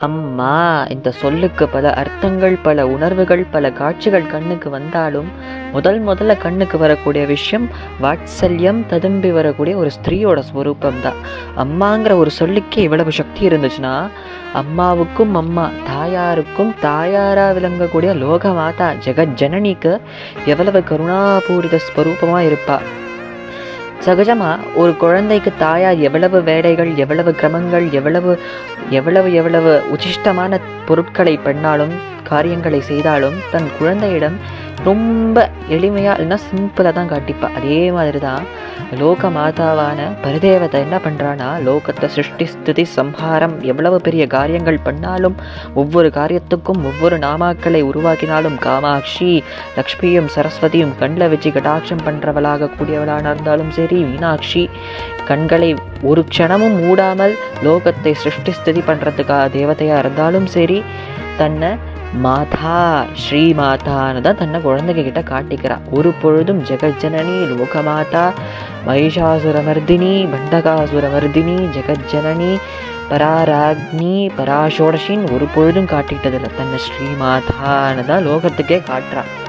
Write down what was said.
அம்மா இந்த சொல்லுக்கு பல அர்த்தங்கள் பல உணர்வுகள் பல காட்சிகள் கண்ணுக்கு வந்தாலும் முதல் முதல்ல கண்ணுக்கு வரக்கூடிய விஷயம் வாத்சல்யம் ததும்பி வரக்கூடிய ஒரு ஸ்திரீயோட ஸ்வரூபம் தான் அம்மாங்கிற ஒரு சொல்லுக்கே இவ்வளவு சக்தி இருந்துச்சுன்னா அம்மாவுக்கும் அம்மா தாயாருக்கும் தாயாரா விளங்கக்கூடிய லோக மாதா ஜெகஜனனிக்கு எவ்வளவு கருணாபூரித ஸ்வரூபமாக இருப்பாள் சகஜமா ஒரு குழந்தைக்கு தாயார் எவ்வளவு வேலைகள் எவ்வளவு கிரமங்கள் எவ்வளவு எவ்வளவு எவ்வளவு உச்சிஷ்டமான பொருட்களை பண்ணாலும் காரியங்களை செய்தாலும் தன் குழந்தையிடம் ரொம்ப எளிமையாக இல்லைன்னா சிம்பிளாக தான் காட்டிப்பா. அதே மாதிரி தான் லோக மாதாவான பரதேவதை என்ன பண்ணுறான்னா லோகத்தை சிருஷ்டி ஸ்திதி சம்ஹாரம் எவ்வளவு பெரிய காரியங்கள் பண்ணாலும் ஒவ்வொரு காரியத்துக்கும் ஒவ்வொரு நாமாக்களை உருவாக்கினாலும் காமாட்சி லக்ஷ்மியும் சரஸ்வதியும் கண்ணில் வச்சு கடாட்சம் பண்ணுறவளாக கூடியவளாக இருந்தாலும் சரி மீனாட்சி கண்களை ஒரு க்ஷணமும் மூடாமல் லோகத்தை சிருஷ்டி ஸ்திதி பண்ணுறதுக்காக தேவதையாக இருந்தாலும் சரி தன்னை மாதா ஸ்ரீ மாதான்னு தான் தன்னை குழந்தைகிட்ட காட்டிக்கிறா. ஒரு பொழுதும் ஜெகஜனனி லோகமாதா மகிஷாசுரமர்தினி பண்டகாசுரமர்தினி ஜெகஜனனி பராராக்னி பராஷோடஷின்னு ஒரு பொழுதும் காட்டிட்டதில்லை தன்னை ஸ்ரீமாதான்னு தான் லோகத்துக்கே காட்டுறா.